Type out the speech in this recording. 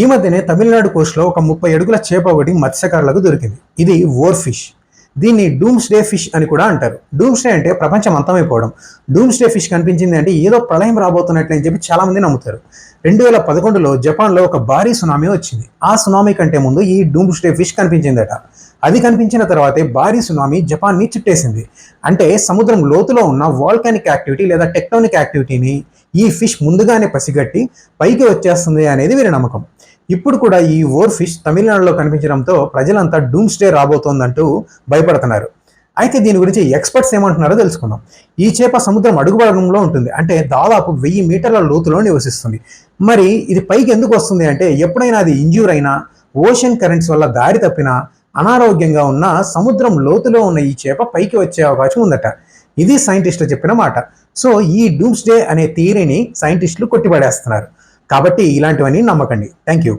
ఈ మధ్యనే తమిళనాడు కోస్ట్లో ఒక ముప్పై అడుగుల చేప ఒకటి మత్స్యకారులకు దొరికింది. ఇది ఓర్ ఫిష్. దీన్ని డూమ్స్ డే ఫిష్ అని కూడా అంటారు. డూమ్స్ డే అంటే ప్రపంచం అంతమైపోవడం డూమ్స్ డే ఫిష్ కనిపించింది అంటే ఏదో ప్రళయం రాబోతున్నట్లు అని చెప్పి చాలామంది నమ్ముతారు. రెండు వేల పదకొండులో జపాన్లో ఒక భారీ సునామీ వచ్చింది. ఆ సునామీ కంటే ముందు ఈ డూమ్స్ డే ఫిష్ కనిపించిందట. అది కనిపించిన తర్వాతే భారీ సునామీ జపాన్ని చుట్టేసింది. అంటే సముద్రం లోతులో ఉన్న వాల్కానిక్ యాక్టివిటీ లేదా టెక్టోనిక్ యాక్టివిటీని ఈ ఫిష్ ముందుగానే పసిగట్టి పైకి వచ్చేస్తుంది అనేది వీరి నమ్మకం. ఇప్పుడు కూడా ఈ ఓర్ ఫిష్ తమిళనాడులో కనిపించడంతో ప్రజలంతా డూమ్స్ డే రాబోతోందంటూ భయపడుతున్నారు. అయితే దీని గురించి ఎక్స్పర్ట్స్ ఏమంటున్నారో తెలుసుకుందాం. ఈ చేప సముద్రం అడుగు ఉంటుంది. అంటే దాదాపు వెయ్యి మీటర్ల లోతులో నివసిస్తుంది. మరి ఇది పైకి ఎందుకు వస్తుంది అంటే ఎప్పుడైనా అది ఇంజ్యూర్ అయినా ఓషన్ కరెంట్స్ వల్ల దారి తప్పినా అనారోగ్యంగా ఉన్న సముద్రం లోతులో ఉన్న ఈ చేప పైకి వచ్చే అవకాశం ఉందట. ఇది సైంటిస్టులు చెప్పిన మాట. సో ఈ డూమ్స్ డే అనే థియరీని సైంటిస్టులు కొట్టిపడేస్తున్నారు. కాబట్టి ఇలాంటివన్నీ నమ్మకండి. Thank you.